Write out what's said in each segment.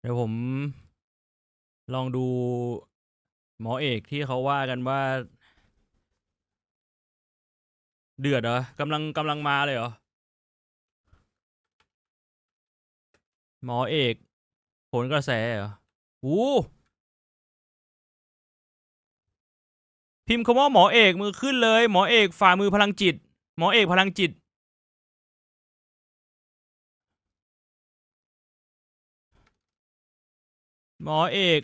เดี๋ยวผม ลองดูหมอเอกที่เขาว่ากันว่า เดือดเหรอกำลังกำลังมาเลยเหรอ หมอเอกผลกระแสเหรออู้พิมพ์คำว่าหมอเอกมือขึ้นเลย หมอเอกฝ่ามือพลังจิต หมอเอกพลังจิต หมอเอก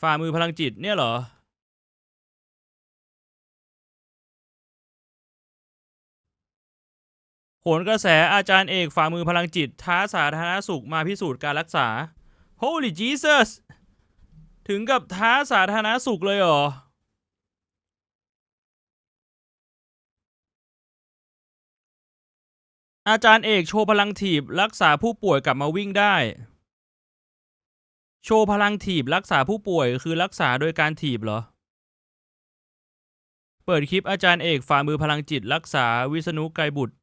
ฝ่ามือพลังจิตเนี่ยเหรอ โหนกระแสอาจารย์เอกฝ่ามือพลังจิต ท้าสาธารณสุขมาพิสูจน์การรักษา Holy Jesus ถึงกับท้าสาธารณสุขเลยเหรออาจารย์เอกโชว์พลังถีบ รักษาผู้ป่วยกลับมาวิ่งได้ โชว์พลังถีบรักษาผู้ป่วยคือรักษาโดยการถีบเหรอ เปิดคลิปอาจารย์เอกฝ่ามือพลังจิตรักษาวิษณุไกรบุตร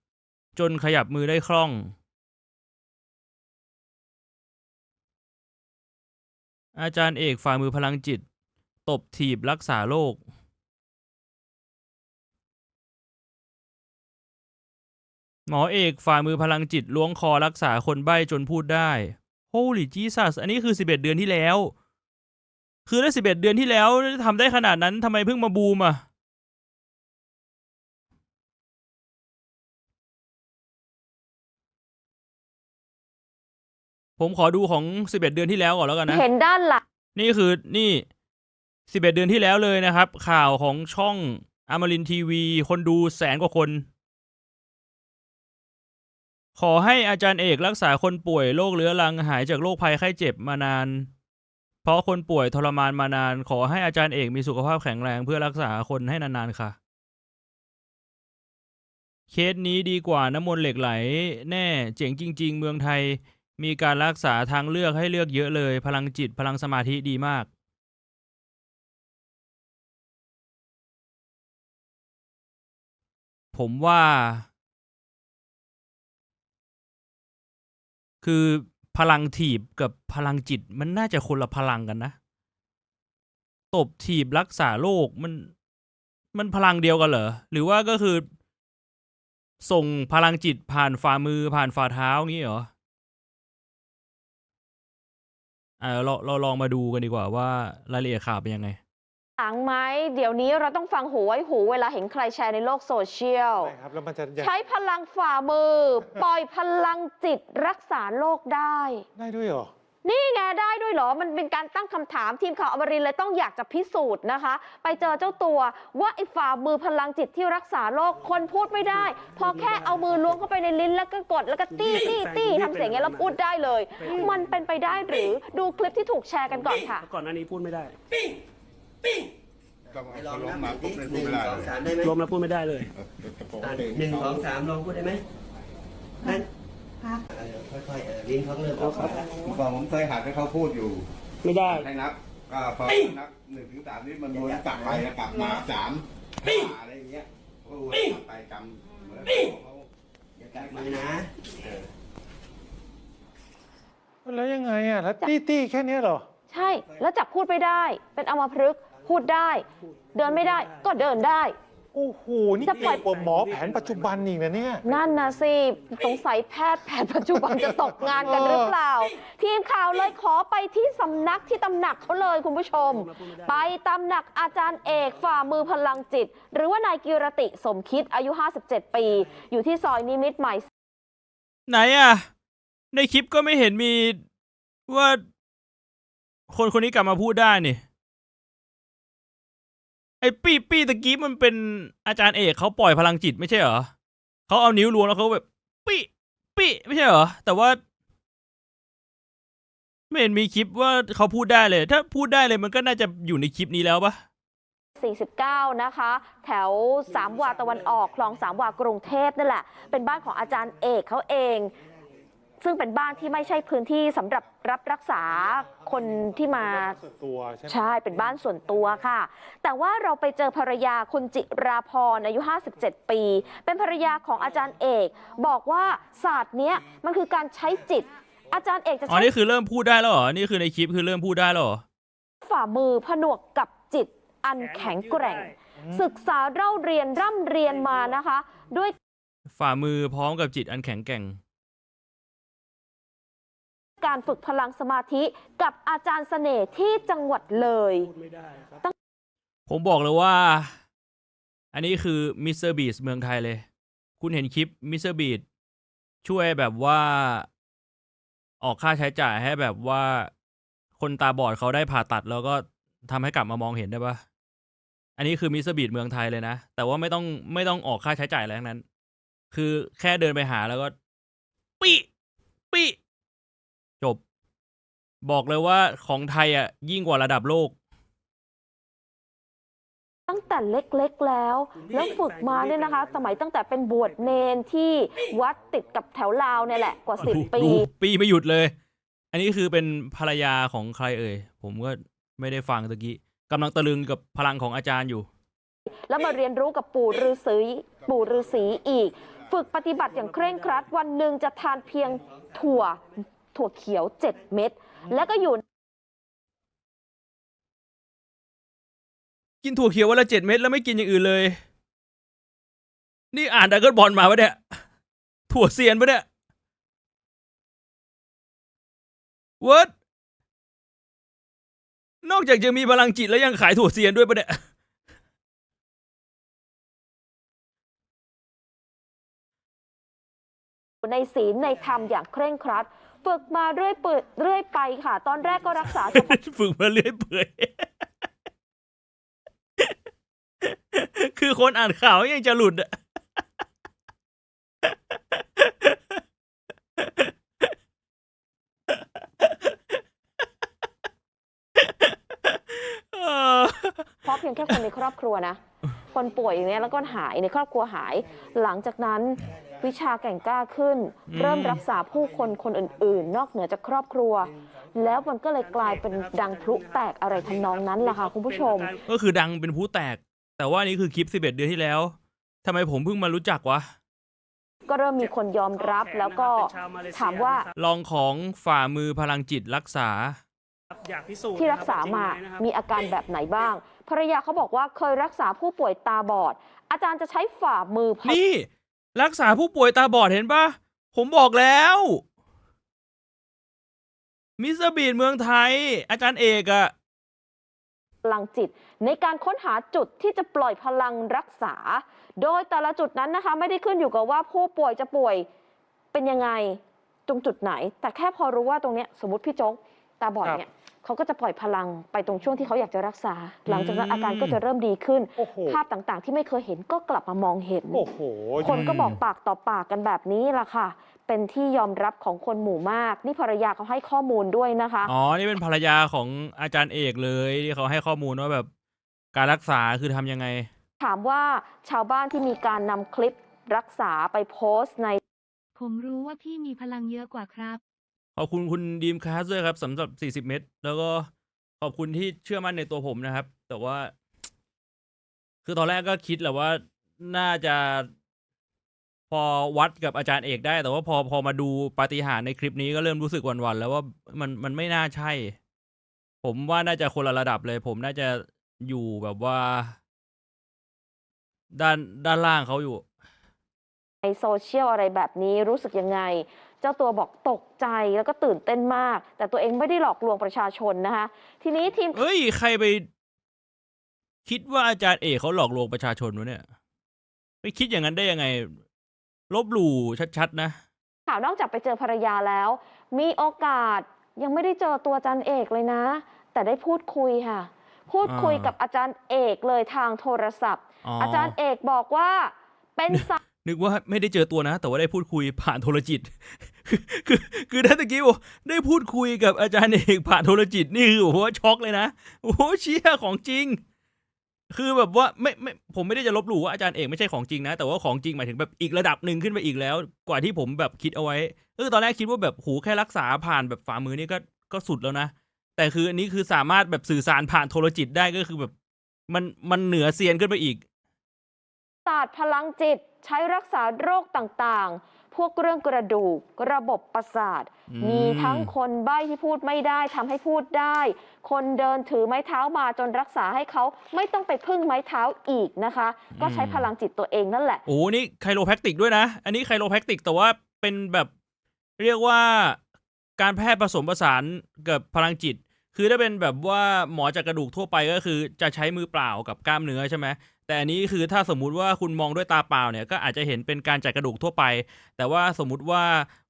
จนขยับมือได้คล่อง อาจารย์เอกฝ่ามือพลังจิต ตบถีบรักษาโรคหมอเอกฝ่ามือพลังจิตล้วงคอรักษาคนใบ้จนพูดได้ Holy Jesus อันนี้คือ 11 เดือนที่แล้ว คือได้11 เดือนที่แล้วทำได้ขนาดนั้นทำไมเพิ่งมาบูมอะ ผมขอดูของ 11 เดือนที่แล้วก่อนแล้วกันนะ เห็นด้านหลังนี่คือนี่สิบเอ็ดเดือนที่แล้วเลยนะครับ ข่าวของช่องอมรินทีวี คนดูแสนกว่าคน ขอให้อาจารย์เอกรักษาคนป่วยโรคเรื้อรังหายจากโรคภัยไข้เจ็บมานาน เพราะคนป่วยทรมานมานาน ขอให้อาจารย์เอกมีสุขภาพแข็งแรงเพื่อรักษาคนให้นานๆค่ะ เคสนี้ดีกว่าน้ำมนต์เหล็กไหล แน่เจ๋งจริง ๆ เมืองไทย มีการรักษาทางเลือกให้เลือกเยอะเลย พลังจิตพลังสมาธิดีมากผมว่า คือพลังถีบกับพลังจิตมันน่าจะคนละพลังกันนะ ตบถีบรักษาโรคมัน มันพลังเดียวกันเหรอ หรือว่าก็คือ ส่งพลังจิตผ่านฝ่ามือผ่านฝ่าเท้างี้เหรออ่าเราเราลองมาดูกันดีกว่าว่ารายละเอียดข่าวเป็นยังไง ไหมเดี๋ยวนี้เราต้องฟังหูไว้หูเวลาเห็นใครแชร์ในโลกโซเชียล ใช่ครับแล้วมันจะยังใช้พลังฝ่ามือ ปล่อยพลังจิตรักษาโรคได้ ได้ด้วยเหรอ นี่ไงได้ด้วยเหรอ มันเป็นการตั้งคำถามทีมข่าวอมรินทร์เลยต้องอยากจะพิสูจน์นะคะ ไปเจอเจ้าตัวว่าไอ้ฝ่ามือพลังจิตที่รักษาโรคคนพูดไม่ได้ พอแค่เอามือล้วงเข้าไปในลิ้นแล้วก็กดแล้วก็ตี้ตี้ตี้ทำเสียงอย่างนี้ยแล้วพูดได้เลย มันเป็นไปได้หรือดูคลิปที่ถูกแชร์กันก่อนค่ะ ก่อนหน้านี้พูดไม่ได้ต้องไปเอาลองเขาล้นัมบมาหปุ๊บเลยนึ่พูดงไม่ได้สองเลยสามได้ไหมรวมแล้วพูดไม่ได้เลยเออแต่ปกอะติหนึ่งสองสามลองพูดได้ไหมนั่นเออค่อยๆเออลิ้นเขาเริ่มออกมาแล้วเมื่อก่อนผมเคยหัดให้เขาพูดอยู่ไม่ได้ ให้นับก็พอนับหนึ่งถึงสามนี่มันวนกลับไปแล้วกลับมาสามห้าอะไรอย่างเงี้ยโอ้ยกลับไปจำเหมือนเขาอย่ากัดมือนะแล้วยังไงอะแล้วตี้ตี้แค่เนี้ยเหรอ ใช่ แล้วจับพูดไม่ได้ เป็นอัมพฤกษ์ พูดได้ เดินไม่ได้ก็เดินได้ โอ้โห นี่จะปล่อย เก่งกว่าหมอแผนปัจจุบันอีกนะเนี่ย นั่นนะสิสงสัยแพทย์แผนปัจจุบันจะตกงานกันหรือเปล่า ทีมข่าวเลยขอไปที่สำนักที่ตำหนักเขาเลยคุณผู้ชม ไปตำหนักอาจารย์เอกฝ่ามือพลังจิต หรือว่านายกิรติสมคิดอายุ 57 ปี อยู่ที่ซอยนิมิตรใหม่ ไหนอะในคลิปก็ไม่เห็นมีว่า คนคนนี้กลับมาพูดได้นี่ ไอ้ปี้ปี้ตะกี้มันเป็นอาจารย์เอกเขาปล่อยพลังจิตไม่ใช่เหรอเขาเอานิ้วล้วงแล้วเขาแบบปี้ปี้ไม่ใช่เหรอแต่ว่าไม่เห็นมีคลิปว่าเขาพูดได้เลย ถ้าพูดได้เลยมันก็น่าจะอยู่ในคลิปนี้แล้วปะ49 นะคะ แถวสามวาตะวันออก คลองสามวากรุงเทพนั่นแหละ เป็นบ้านของอาจารย์เอกเขาเอง ซึ่งเป็นบ้านที่ไม่ใช่พื้นที่สำหรับรับรักษาคนที่มาส่วนตัวใช่ไหมใช่เป็นบ้านส่วนตัวค่ะ แต่ว่าเราไปเจอภรรยาคุณจิราพรอายุ 57 ปี เป็นภรรยาของอาจารย์เอก บอกว่าศาสตร์เนี้ยมันคือการใช้จิต อาจารย์เอกจะอ๋อใช้นี่คือเริ่มพูดได้แล้วเหรอนี่คือในคลิปคือเริ่มพูดได้แล้วเหรอฝ่ามือผนวกกับจิตอันแข็งแกร่ง ศึกษาเล่าเรียนร่ำเรียนมานะคะ ด้วยฝ่ามือพร้อมกับจิตอันแข็งแกร่ง การฝึกพลังสมาธิกับอาจารย์เสน่ห์ที่จังหวัดเลยผมบอกเลยว่า อันนี้คือมิสเตอร์บีสเมืองไทยเลย คุณเห็นคลิปมิสเตอร์บีสช่วยแบบว่า ออกค่าใช้จ่ายให้แบบว่าคนตาบอดเขาได้ผ่าตัดแล้วก็ทำให้กลับมามองเห็นได้ปะอันนี้คือมิสเตอร์บีสเมืองไทยเลยนะ แต่ว่าไม่ต้องไม่ต้องออกค่าใช้จ่ายอะไรทั้งนั้น คือแค่เดินไปหาแล้วก็ ปิ ปิ จบ บอกเลยว่าของไทยอะ ยิ่งกว่าระดับโลก ตั้งแต่เล็กๆแล้ว แล้วฝึกมาเนี่ยนะคะ สมัยตั้งแต่เป็นบวชเนนที่วัดติดกับแถวลาวเนี่ยแหละกว่าสิบดูปี ดูปีไม่หยุดเลย อันนี้คือเป็นภรรยาของใครเอ่ย ผมก็ไม่ได้ฟังตะกี้กำลังตะลึงกับพลังของอาจารย์อยู่ แล้วมาเรียนรู้กับปู่ฤาษีปู่ฤาษีอีก ฝึกปฏิบัติอย่างเคร่งครัด วันหนึ่งจะทานเพียงถั่ว ถั่วเขียว 7 เม็ดแล้วก็อยู่ กินถั่วเขียววันละเจ็ดเม็ดแล้วไม่กินอย่างอื่นเลย นี่อ่านดักเกิลบอลมาปะเนี่ย ถั่วเซียนปะเนี่ยเวิร์ดนอกจากจะมีพลังจิตแล้วยังขายถั่วเซียนด้วยปะเนี่ย ในศีลในธรรมอย่างเคร่งครัด ฝึกมาเรื่อยเปื่อยเรื่อยไปค่ะ ตอนแรกก็รักษาเฉพาะฝึกมาเรื่อยเปื่อย คือคนอ่านข่าวยังจะหลุดอะเออเพราะเพียงแค่คนในครอบครัวนะ คนป่วยอย่างเนี้ยแล้วก็หายในครอบครัวหาย หลังจากนั้น วิชาแก่งกล้าขึ้นอืมเริ่มรักษาผู้คนคนอื่น ๆ นอกเหนือจากครอบครัว แล้วมันก็เลยกลายเป็นดังพลุแตกอะไรทำนองนั้นล่ะค่ะคุณผู้ชม ก็คือดังเป็นผู้แตก แต่ว่านี่คือคลิป 11 เดือนที่แล้วทำไมผมเพิ่งมารู้จักวะก็เริ่มมีคนยอมรับแล้วก็ถามว่าลองของฝ่ามือพลังจิตรักษาอยากพิสูจน์ที่รักษามานะครับว่จริงไหนะครับมีอาการแบบไหนบ้างภรรยาเขาบอกว่าเคยรักษาผู้ป่วยตาบอด อาจารย์จะใช้ฝ่ามือพนี่ รักษาผู้ป่วยตาบอดเห็นปะผมบอกแล้ว มิสเตอร์บีดเมืองไทย อาจารย์เอกอะลังจิตในการค้นหาจุดที่จะปล่อยพลังรักษา โดยแต่ละจุดนั้นนะคะ ไม่ได้ขึ้นอยู่กับว่าผู้ป่วยจะป่วยเป็นยังไงตรงจุดไหน แต่แค่พอรู้ว่าตรงเนี้ยสมมติพี่โจ๊กตาบอดเนี่ย เขาก็จะปล่อยพลังไปตรงช่วงที่เขาอยากจะรักษา หลังจากนั้นอืมอาการก็จะเริ่มดีขึ้น โอ้โห ภาพต่างๆ ที่ไม่เคยเห็นก็กลับมามองเห็น โอ้โห คนก็บอกปากต่อปากกันแบบนี้ล่ะค่ะ เป็นที่ยอมรับของคนหมู่มาก นี่ภรรยาเขาให้ข้อมูลด้วยนะคะ อ๋อ นี่เป็นภรรยาของอาจารย์เอกเลยที่เขาให้ข้อมูลว่าแบบการรักษาคือทำยังไง ถามว่าชาวบ้านที่มีการนำคลิปรักษาไปโพสต์ใน ผมรู้ว่าพี่มีพลังเยอะกว่าครับ ขอบคุณคุณดีมคาสด้วยครับสำหรับ 40 เมตรแล้วก็ขอบคุณที่เชื่อมั่นในตัวผมนะครับ แต่ว่า คือตอนแรกก็คิดแหละว่าน่าจะพอวัดกับอาจารย์เอกได้ แต่ว่าพอพอมาดูปาฏิหาริย์ในคลิปนี้ก็เริ่มรู้สึกหวั่นๆแล้วว่ามันมันไม่น่าใช่ ผมว่าน่าจะคนละระดับเลย ผมน่าจะอยู่แบบว่า ด้านด้านล่างเขาอยู่ ในโซเชียลอะไรแบบนี้รู้สึกยังไง เจ้าตัวบอกตกใจแล้วก็ตื่นเต้นมาก แต่ตัวเองไม่ได้หลอกลวงประชาชนนะคะ ทีนี้ทีมเอ้ย ใครไป คิดว่าอาจารย์เอกเขาหลอกลวงประชาชนวะเนี่ยไปคิดอย่างนั้นได้ยังไง ลบหลู่ชัดๆ นะ ข่าวนอกจากไปเจอภรรยาแล้ว มีโอกาสยังไม่ได้เจอตัวอาจารย์เอกเลยนะ แต่ได้พูดคุยค่ะ พูดคุยอ่ากักับอาจารย์เอกเลยทางโทรศัพท์ อ๋ออาจารย์เอกบอกว่าเป็นสาย นึกว่าไม่ได้เจอตัวนะ แต่ว่าได้พูดคุยผ่านโทรจิต คือคือคือถ้าตะกี้บอกได้พูดคุยกับอาจารย์เอกผ่านโทรจิตนี่คือโอ้โหช็อกเลยนะโอ้โหเชี่ยของจริง คือแบบว่าไม่ไม่ผมไม่ได้จะลบหลู่ว่าอาจารย์เอกไม่ใช่ของจริงนะ แต่ว่าของจริงหมายถึงแบบอีกระดับหนึ่งขึ้นไปอีกแล้ว กว่าที่ผมแบบคิดเอาไว้เออตอนแรกคิดว่าแบบหูแค่รักษาผ่านแบบฝ่ามือนี่ก็ก็สุดแล้วนะแต่คืออันนี้คือสามารถแบบสื่อสารผ่านโทรจิตได้ก็คือแบบมันมันเหนือเซียนขึ้นไปอีก ศาสตร์พลังจิตใช้รักษาโรคต่างๆ พวกเรื่องกระดูกระบบประสาท อืม มีทั้งคนใบ้ที่พูดไม่ได้ทำให้พูดได้ คนเดินถือไม้เท้ามาจนรักษาให้เขาไม่ต้องไปพึ่งไม้เท้าอีกนะคะ ก็ใช้พลังจิตตัวเองนั่นแหละ โอ้นี่ไคโรแพคติกด้วยนะ อันนี้ไคโรแพคติกแต่ว่าเป็นแบบเรียกว่าการแพทย์ผสมผสานกับพลังจิต คือถ้าเป็นแบบว่าหมอจากกระดูกทั่วไปก็คือจะใช้มือเปล่ากับกล้ามเนื้อใช่ไหม แต่อันนี้คือถ้าสมมุติว่าคุณมองด้วยตาเปล่าเนี่ยก็อาจจะเห็นเป็นการจัดกระดูกทั่วไป แต่ว่าสมมุติว่า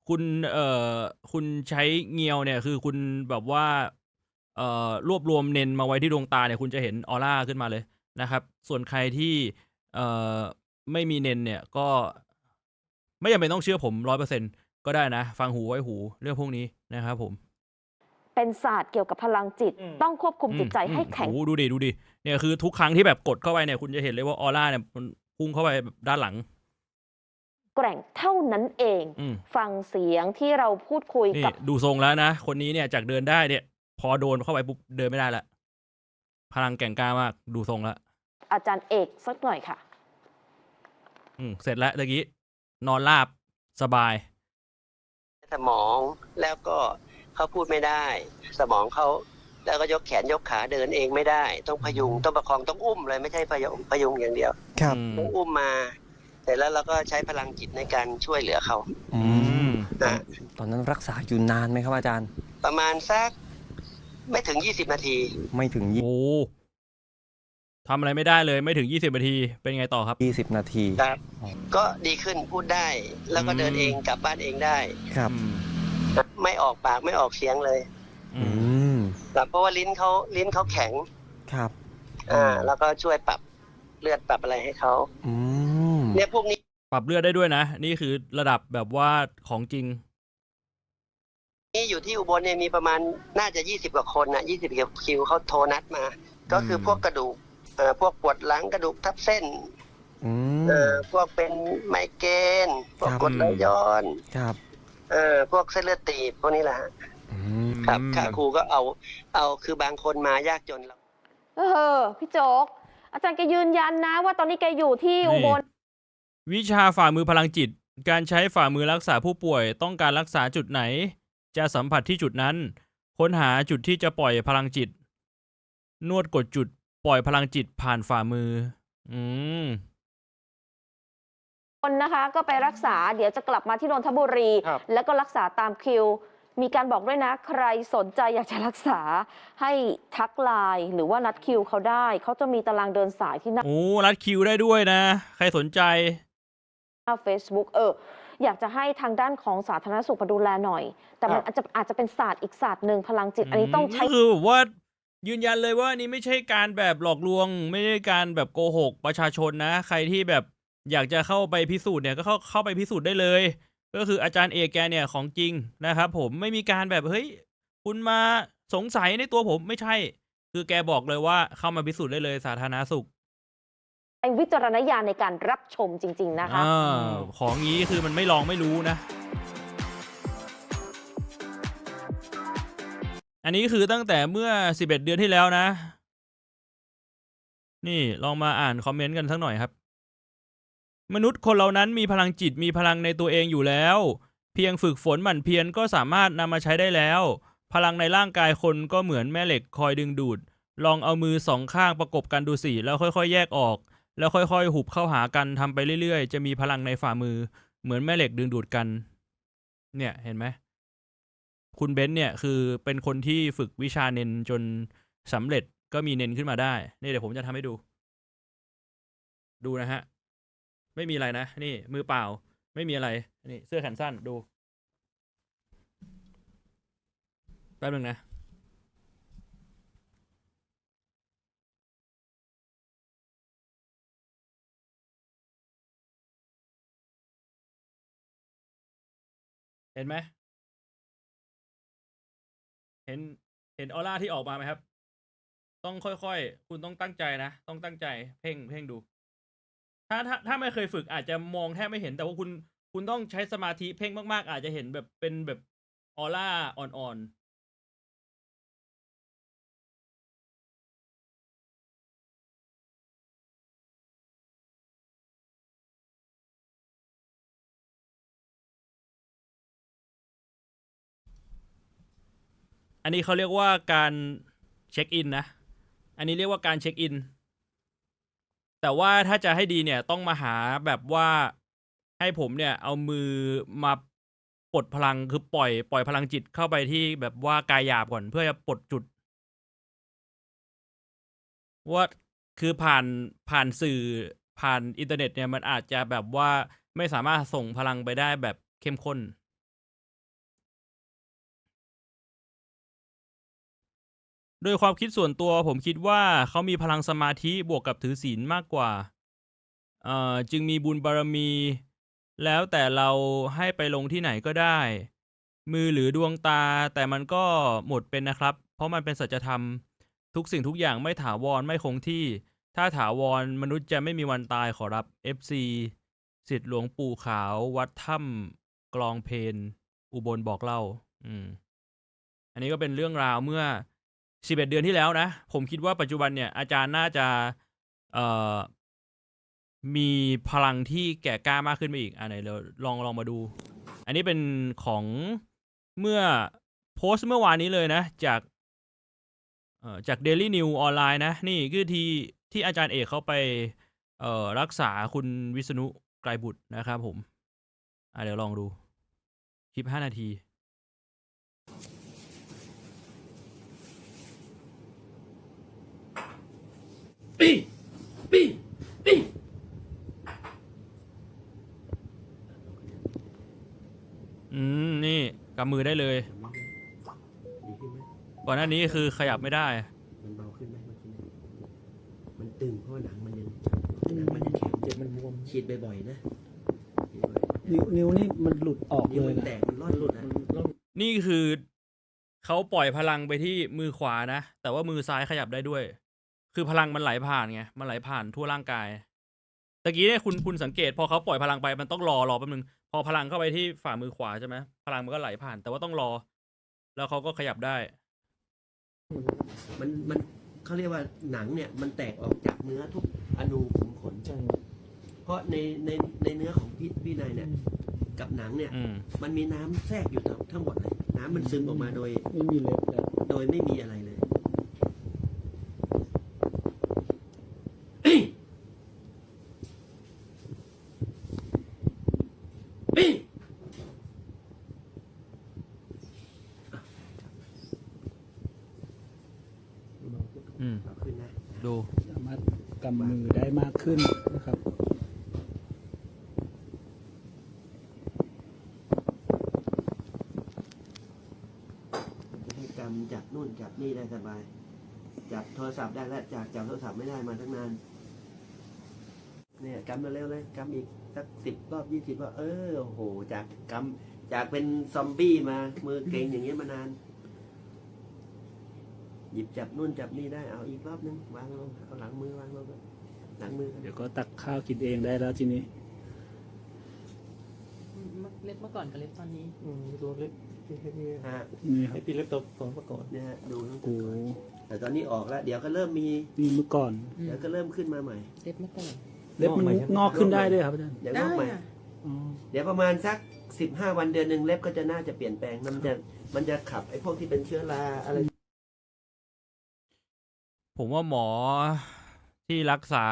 คุณเอ่อคุณใช้เงียวเนี่ยคือคุณแบบว่าเอ่อรวบรวมเน้นมาไว้ที่ดวงตาเนี่ยคุณจะเห็นออร่าขึ้นมาเลยนะครับ ส่วนใครที่เอ่อไม่มีเน้นเนี่ยก็ ไม่จำเป็นต้องเชื่อผมร้อยเปอร์เซ็นก็ได้นะ ฟังหูไว้หูเรื่องพวกนี้นะครับผม เป็นศาสตร์เกี่ยวกับพลังจิต อืม ต้องควบคุมจิตใจให้แข็ง โอ้โหดูดิดูดิเนี่ยคือทุกครั้งที่แบบกดเข้าไปเนี่ยคุณจะเห็นเลยว่าออร่าเนี่ยมันพุ่งเข้าไปแบบด้านหลัง แกร่งเท่านั้นเอง อืม ฟังเสียงที่เราพูดคุยนี่กับ ดูทรงแล้วนะ คนนี้เนี่ยจากเดินได้เนี่ย พอโดนเข้าไปปุ๊บเดินไม่ได้ละพลังแก่งกล้ามากดูทรงแล้วอาจารย์เอกสักหน่อยค่ะ อืมเสร็จแล้วตะกี้นอนราบสบาย สมองแล้วก็ เขาพูดไม่ได้ สมองเขาแล้วก็ยกแขนยกขาเดินเองไม่ได้ ต้องพยุงต้องประคองต้องอุ้มเลยไม่ใช่พยุงพยุงอย่างเดียวครับอืมต้องอุ้มมาเสร็จแล้วเราก็ใช้พลังจิตในการช่วยเหลือเขาอือืมมนะตอนนั้นรักษาอยู่นานไหมครับอาจารย์ ประมาณสักไม่ถึงยี่สิบนาที ไม่ถึงโอ้ทำอะไรไม่ได้เลยไม่ถึงยี่สิบนาทีเป็นไงต่อครับยี่สิบนาทีครับ ก็ดีขึ้นพูดได้ แล้วก็เดินอืมเองกลับบ้านเองได้ครับอืม ไม่ออกปากไม่ออกเสียงเลยอือืมมครับเพราะว่าลิ้นเขาลิ้นเขาแข็ง ครับอ่าแล้วก็ช่วยปรับเลือดปรับอะไรให้เขาอืมเนี่ยพวกนี้ ปรับเลือดได้ด้วยนะ นี่คือระดับแบบว่าของจริง นี่อยู่ที่อุบลเนี่ยมีประมาณน่าจะยี่สิบกว่าคนนะยี่สิบกว่าคิวเขาโทรนัดมา ก็คือพวกกระดูกเอ่อพวกปวดหลังกระดูกทับเส้นอืม เอ่อพวกเป็นไมเกรนพวกครับ กรดไหลย้อน ครับ เอ่อพวกเส้นเลือดตีบพวกนี้แหละฮะอืมครับอืมค่าครูก็เอา เอาคือบางคนมายากจนเราเออพี่โจ๊กอาจารย์แกยืนยันนะ ว่าตอนนี้แกอยู่ที่อุบล วิชาฝ่ามือพลังจิต การใช้ฝ่ามือรักษาผู้ป่วย ต้องการรักษาจุดไหน จะสัมผัสที่จุดนั้น ค้นหาจุดที่จะปล่อยพลังจิต นวดกดจุด ปล่อยพลังจิตผ่านฝ่ามือ อืม คนนะคะก็ไปรักษาเดี๋ยวจะกลับมาที่นนทบุรี ครับ แล้วก็รักษาตามคิว มีการบอกด้วยนะ ใครสนใจอยากจะรักษาให้ทักไลน์หรือว่านัดคิวเขาได้ เขาจะมีตารางเดินสายที่หน้า โอ้รัดคิวได้ด้วยนะ ใครสนใจเฟซบุ๊กเออ อยากจะให้ทางด้านของสาธารณสุขมาดูแลหน่อย แต่มันครับอาจจะอาจจะเป็นศาสตร์อีกศาสตร์หนึ่งพลังจิต อันนี้ต้องใช้ก็คือแบบว่ายืนยันเลยว่านี่ไม่ใช่การแบบหลอกลวง ไม่ได้การแบบโกหกประชาชนนะ ใครที่แบบ อยากจะเข้าไปพิสูจน์เนี่ยก็เข้าเข้าไปพิสูจน์ได้เลย ก็คืออาจารย์เอกแกเนี่ยของจริงนะครับผมไม่มีการแบบเฮ้ยคุณมาสงสัยในตัวผมไม่ใช่ คือแกบอกเลยว่าเข้ามาพิสูจน์ได้เลยสาธารณสุขไอ้วิจารณญาณในการรับชมจริง ๆ นะคะอ่าของงี้คือมันไม่ลองไม่รู้นะ อันนี้คือตั้งแต่เมื่อ 11 เดือนที่แล้วนะ นี่ลองมาอ่านคอมเมนต์กันสักหน่อยครับ มนุษย์คนเรานั้นมีพลังจิตมีพลังในตัวเองอยู่แล้ว เพียงฝึกฝนหมั่นเพียรก็สามารถนำมาใช้ได้แล้ว พลังในร่างกายคนก็เหมือนแม่เหล็กคอยดึงดูด ลองเอามือสองข้างประกบกันดูสิแล้วค่อยๆ แยกออก แล้วค่อยๆ หุบเข้าหากันทำไปเรื่อยๆ จะมีพลังในฝ่ามือ เหมือนแม่เหล็กดึงดูดกัน เนี่ยเห็นไหมคุณเบนซ์เนี่ยคือเป็นคนที่ฝึกวิชาเน้นจนสำเร็จก็มีเน้นขึ้นมาได้นี่เดี๋ยวผมจะทำให้ดู ดูนะฮะ ไม่มีอะไรนะ นี่ มือเปล่า ไม่มีอะไรนี่เสื้อแขนสั้นดู แป๊บหนึ่งนะ เห็นไหม เห็น เห็นออร่าที่ออกมาไหมครับ ต้องค่อยๆ คุณต้องตั้งใจนะ ต้องตั้งใจ เพ่ง เพ่งดู ถ้าถ้าถ้าไม่เคยฝึกอาจจะมองแทบไม่เห็น แต่ว่าคุณคุณต้องใช้สมาธิเพ่งมากๆ อาจจะเห็นแบบเป็นแบบออร่าอ่อนๆอันนี้เขาเรียกว่าการเช็คอินนะ อันนี้เรียกว่าการเช็คอิน แต่ว่าถ้าจะให้ดีเนี่ยต้องมาหาแบบว่าให้ผมเนี่ยเอามือมาปลดพลังคือปล่อยปล่อยพลังจิตเข้าไปที่แบบว่ากายหยาบก่อนเพื่อจะปลดจุด ว่าคือผ่านผ่านสื่อผ่านอินเทอร์เน็ตเนี่ยมันอาจจะแบบว่าไม่สามารถส่งพลังไปได้แบบเข้มข้น โดยความคิดส่วนตัวผมคิดว่าเขามีพลังสมาธิบวกกับถือศีลมากกว่าเอ่อจึงมีบุญบารมี แล้วแต่เราให้ไปลงที่ไหนก็ได้ มือหรือดวงตา แต่มันก็หมดเป็นนะครับ เพราะมันเป็นสัจธรรม ทุกสิ่งทุกอย่างไม่ถาวรไม่คงที่ ถ้าถาวรมนุษย์จะไม่มีวันตายขอรับ FC สิทธิ์หลวงปู่ขาว วัดถ้ำกลองเพนอุบลบอกเล่า อืม อันนี้ก็เป็นเรื่องราวเมื่อ 11เอ็ดเดือนที่แล้วนะ ผมคิดว่าปัจจุบันเนี่ยอาจารย์น่าจะเอ่อมีพลังที่แก่กล้ามากขึ้นไปอีกอะไหนเราลองลองมาดู อันนี้เป็นของเมื่อโพสต์เมื่อวานนี้เลยนะ จากเอ่อจาก Daily New ออนไลน์นะ นี่คือที่ที่อาจารย์เอกเขาไปเอ่อรักษาคุณวิษณุไกรบุตรนะครับผม อะเดี๋ยวลองดูคลิป5นาที อืม นี่กำมือได้เลย ดีขึ้นไหมก่อนหน้านี้คือขยับไม่ได้ มันเบาขึ้นไหมเมื่อกี้เนี่ยมันตึงเพราะว่าหนังมันยังหนังมันยังแข็งเจ็บมันบวมฉีดบ่อยๆนะฉีดบ่อยนิ้วนิ้วนี่มันหลุดออกนิ้วเลมัยนนะแตกมันร่อนหลุดอะนี่คือเขาปล่อยพลังไปที่มือขวานะ แต่ว่ามือซ้ายขยับได้ด้วย คือพลังมันไหลผ่านไง มันไหลผ่านทั่วร่างกาย ตะกี้เนี่ยคุณคุณสังเกต พอเขาปล่อยพลังไปมันต้องรอรอแป๊บนึง พอพลังเข้าไปที่ฝ่ามือขวาใช่ไหมพลังมันก็ไหลผ่าน แต่ว่าต้องรอ แล้วเขาก็ขยับได้ มันมันเขาเรียกว่าหนังเนี่ยมันแตกออกจากเนื้อทุกอนูขุมขนเพราะในในในเนื้อของพี่พี่นายเนี่ย กับหนังเนี่ย อืม มันมีน้ำแทรกอยู่ทั้งหมดเลย น้ำมันซึมออกมาโดย ไม่มีเล็บแล้วโดยไม่มีอะไรเลย อืม เอาขึ้นนะ ดู สามารถกำมือได้มาก ขึ้นนะครับ ให้กำจับนู่นจับนี่ได้สบาย จับโทรศัพท์ได้แล้วจากจับโทรศัพท์ไม่ได้มาตั้งนาน เนี่ยกำมาเร็วเลยกำอีกสักสิบรอบยี่สิบรอบเออโอ้โห จากกำจากเป็นซอมบี้มา มือเกร็งอย่างเงี้ยมานาน หยิบจับนู่นจับนี่ได้เอาอีกรอบนึงวางลงเอาหลังมือวางลง หลังมือเดี๋ยวก็ตักข้าวกินเองได้แล้วทีนี้ เล็บเมื่อก่อนกับเล็บตอนนี้ตัวเล็กที่ให้พี่ฮะนี่ครัให้บพี่เล็กตัวของประกอบเนี่ยฮะดูตั้งแต่โอ้ก่อนแต่ตอนนี้ออกแล้วเดี๋ยวก็เริ่มมี นี่เมื่อก่อน เดี๋ยวก็เริ่มขึ้นมาใหม่ เล็บเมื่อก่อน เล็บมันงอกขึ้นได้ด้วยครับอาจารย์เดี๋ยวได้งอกใหม่ค่ะอ๋อเดี๋ยวประมาณสักสิบห้าวันเดือนหนึ่งเล็บก็จะน่าจะเปลี่ยนแปลงมันจะมันจะขับไอ้พวกที่เป็นเชื้อราอะไร ผมว่าหมอ ที่รักษา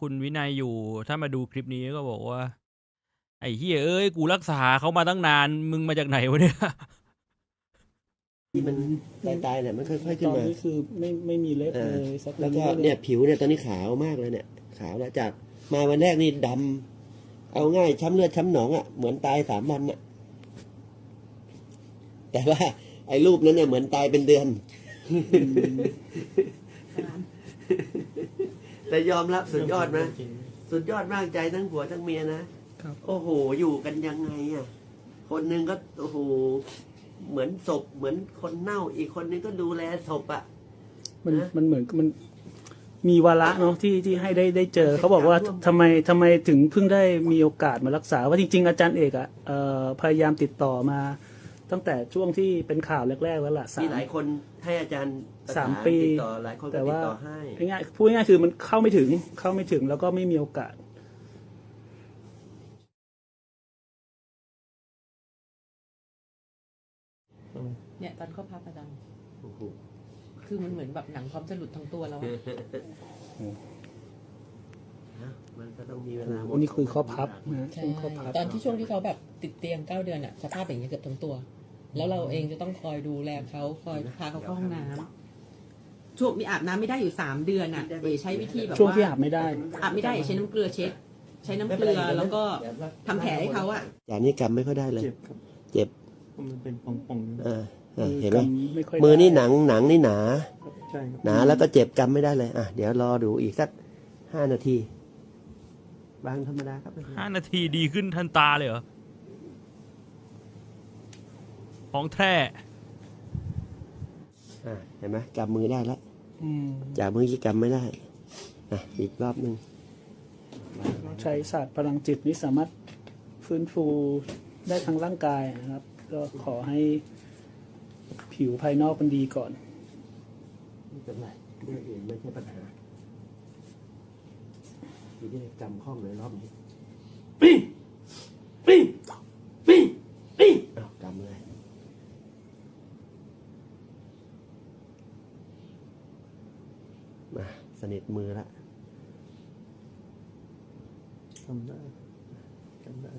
คุณวินัยอยู่ ถ้ามาดูคลิปนี้ก็บอกว่า ไอ้เฮียเอ้ย กูรักษาเขามาตั้งนาน มึงมาจากไหนวะเนี่ย ที่มันตายตายๆเนี่ยมันค่อย ๆ ขึ้ตนอนมา นี้คือไม่ไม่มีเล็บเอเลอยสักแล้วก็ลเนี่ยผิวเนี่ยตอนนี้ขาวมากเลยเนี่ย ขาวแล้วจากมาวันแรกนี่ดำเอาง่ายช้ำเลือดช้ำหนองอะเหมือนตายสามวันอะ แต่ว่า ไอ้รูปนั้นเนี่ยเหมือนตายเป็นเดือน แต่ยอมรับสุดยอดไหมสุดยอดมากใจทั้งผัวทั้งเมียนะครับ โอ้โหอยู่กันยังไงอะ คนหนึ่งก็โอ้โหเหมือนศพเหมือนคนเน่าอีกคนนึงก็ดูแลศพอะ มันนะ มันเหมือนมันมีวาระเนาะที่ที่ให้ได้ได้เจอ เขาบอกว่าร่วมกันทำไมทำไมถึงเพิ่งได้มีโอกาสมารักษา ว่าจริง ๆ อาจารย์เอกอะ่ะเอ่อพยายามติดต่อมา ตั้งแต่ช่วงที่เป็นข่าวแรกๆแล้วล่ะสามีมหลายคนให้อาจารย์ประ สามนปี ติดต่อหลายคนก็แต่ติว่าดต่อให้ ง่ายๆพูดง่ายๆคือมันเข้าไม่ถึงเข้าไม่ถึงแล้วก็ไม่มีโอกาสเนี่ยตอนเข้าพักอาจารย์โอ้โหคือมันเหมือนแบบหนังพร้อมจะหลุดทั้งตัวแล้วอะนะมันก็ต้องมีเวลาโอ้นี่คือข้อพับนะใช่ช่วงข้อพับตอนที่ช่วงที่เขาแบบติดเตียงเก้าเดือนอะสภาพอย่างนี้ยเกือบทั้งตัว แล้วเราเองจะต้องคอยดูแลเขาคอยพาเขาเข้าห้องน้ำ ช่วงมีอาบน้ำไม่ได้อยู่สามเดือนอะเอ๋ใช้วิธีแบบช่วงว่าที่อาบไม่ได้ อาบไม่ได้เอ๋ใช้น้ำเกลือเช็ด ใช้น้ำเกลือแล้วก็ทำแผลให้เขาอะอย่างนี้กำไม่ค่อยได้เลย เจ็บครับเจ็บมันเป็นป่องๆเออเออเห็นไหมกำไม่ค่อยมือนี่ได้หนังหนังนี่หนาใช่ครับหนาแล้วก็เจ็บกำไม่ได้เลยอะเดี๋ยวรอดูอีกสักห้านาทีบางธรรมดาครับห้านาทีดีขึ้นทันตาเลยเหรอ ของแท้ อะเห็นไหมกำมือได้แล้วอืม จากมือที่กำไม่ได้อะอีกรอบหนึ่งใช้ศาสตร์พลังจิตนี้สามารถฟื้นฟูได้ทั้งร่างกายนะครับ ก็ขอให้ผิวภายนอกมันดีก่อนไม่เป็นไรเรื่องอื่นไม่ใช่ปัญหาทีนี้กำข้องเลยรอบนี้เอากำเลย มาส นิทมือละทำได้ทำได้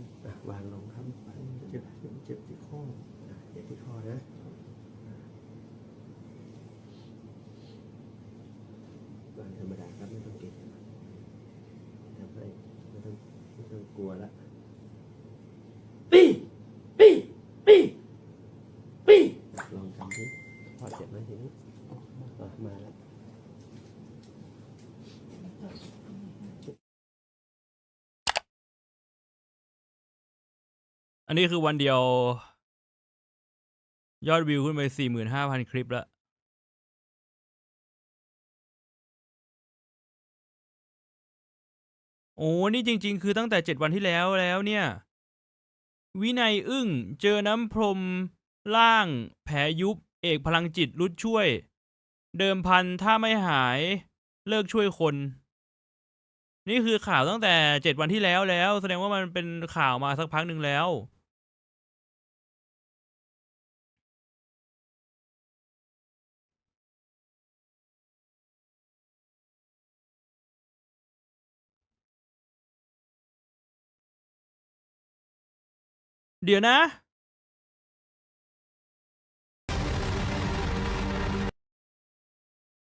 วางลงครับเจ็บเจ็บที่ข้อเจ็บที่คอนะวางธรรมดาครับไม่ต้องเก่งทำให้ไม่ต้องไม่ต้องกลัวละปีปีปีปีลองทำดิพอเจ็บไหมทีนี้อะมาแล้ว อันนี้คือวันเดียว ยอดวิวขึ้นไปสี่หมื่นห้าพันคลิปแล้ว โอ้นี่จริง ๆ คือตั้งแต่เจ็ดวันที่แล้วแล้วเนี่ย วินัยอึ้ง เจอน้ำพรม ล่าง แผลยุบ เอกพลังจิตรุดช่วย เดิมพันถ้าไม่หายเลิกช่วยคน นี่คือข่าวตั้งแต่เจ็ดวันที่แล้วแล้ว แสดงว่ามันเป็นข่าวมาสักพักหนึ่งแล้ว เดี๋ยวนะ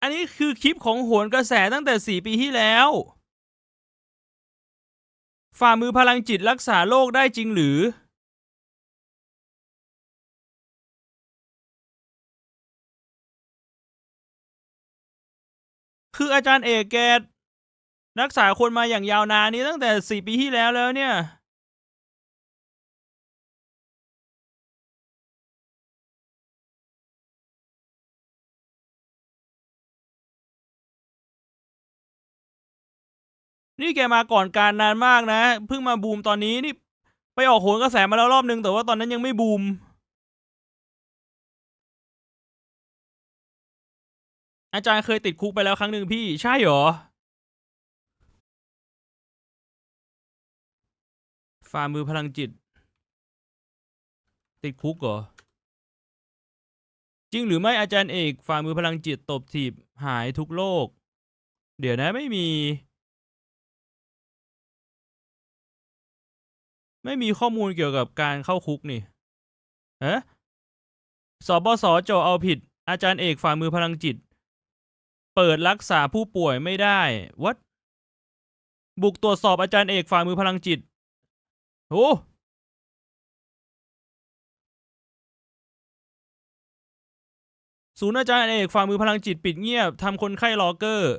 อันนี้คือคลิปของโหนกระแสตั้งแต่สี่ปีที่แล้ว ฝ่ามือพลังจิตรักษาโรคได้จริงหรือ คืออาจารย์เอกแกรักษาคนมาอย่างยาวนานนี้ตั้งแต่สี่ปีที่แล้วแล้วเนี่ย นี่แกมาก่อนการนานมากนะ เพิ่งมาบูมตอนนี้นี่ ไปออกโหนกระแสมาแล้วรอบนึง แต่ว่าตอนนั้นยังไม่บูม อาจารย์เคยติดคุกไปแล้วครั้งหนึ่งพี่ ใช่เหรอ ฝ่ามือพลังจิต ติดคุกเหรอ จริงหรือไม่อาจารย์เอก ฝ่ามือพลังจิตตบถีบหายทุกโลก เดี๋ยวนะไม่มี ไม่มีข้อมูลเกี่ยวกับการเข้าคุกนี่เอ๊ะสบสโจเอาผิด อาจารย์เอกฝ่ามือพลังจิต เปิดรักษาผู้ป่วยไม่ได้วัดบุกตรวจสอบอาจารย์เอกฝ่ามือพลังจิตโอ้ศูนย์อาจารย์เอกฝ่ามือพลังจิตปิดเงียบทำคนไข้รอเกอร์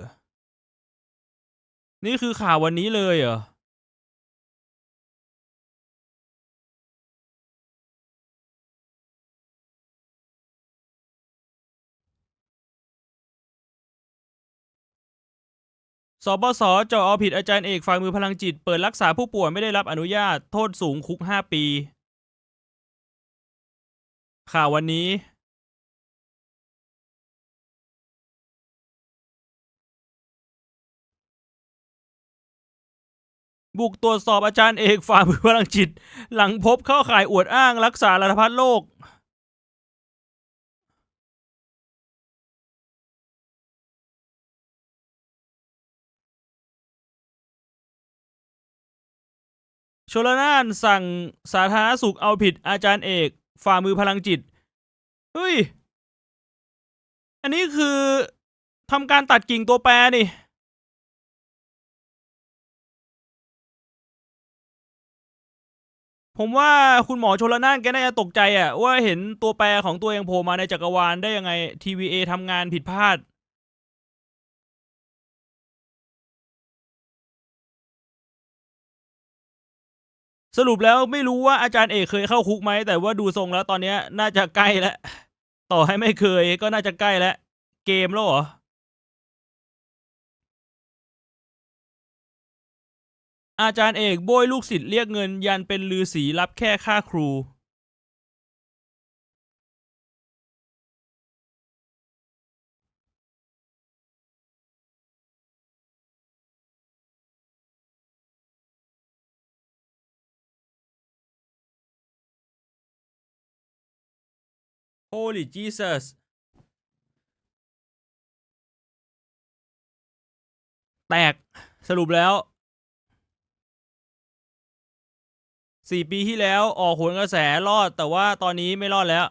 นี่คือข่าววันนี้เลยเหรอ สบสจาะเอาผิดอาจารย์เอกฝ่ามือพลังจิต เปิดรักษาผู้ป่วยไม่ได้รับอนุญาต โทษสูงคุกห้าปี ข่าววันนี้ บุกตรวจสอบอาจารย์เอกฝ่ามือพลังจิต หลังพบเข้าข่ายอวดอ้างรักษาระพัดโรค ชลนานสั่งสาธารณสุขเอาผิดอาจารย์เอก ฝ่ามือพลังจิต เฮ้ย อันนี้คือทำการตัดกิ่งตัวแปรนี่ ผมว่าคุณหมอชลนานแกน่าจะตกใจอะว่าเห็นตัวแปรของตัวเองโผล่มาในจักรวาลได้ยังไง TVA ทำงานผิดพลาด สรุปแล้วไม่รู้ว่าอาจารย์เอกเคยเข้าคุกไหมแต่ว่าดูทรงแล้วตอนเนี้ยน่าจะใกล้แล้ว ต่อให้ไม่เคยก็น่าจะใกล้แล้ว เกมแล้วเหรออาจารย์เอกโบยลูกศิษย์เรียกเงินยันเป็นลือสีรับแค่ค่าครู Holy Jesus แตกสรุปแล้วสี่ปีที่แล้วออกโหนกระแสรอดแต่ว่าตอนนี้ไม่รอดแล้ว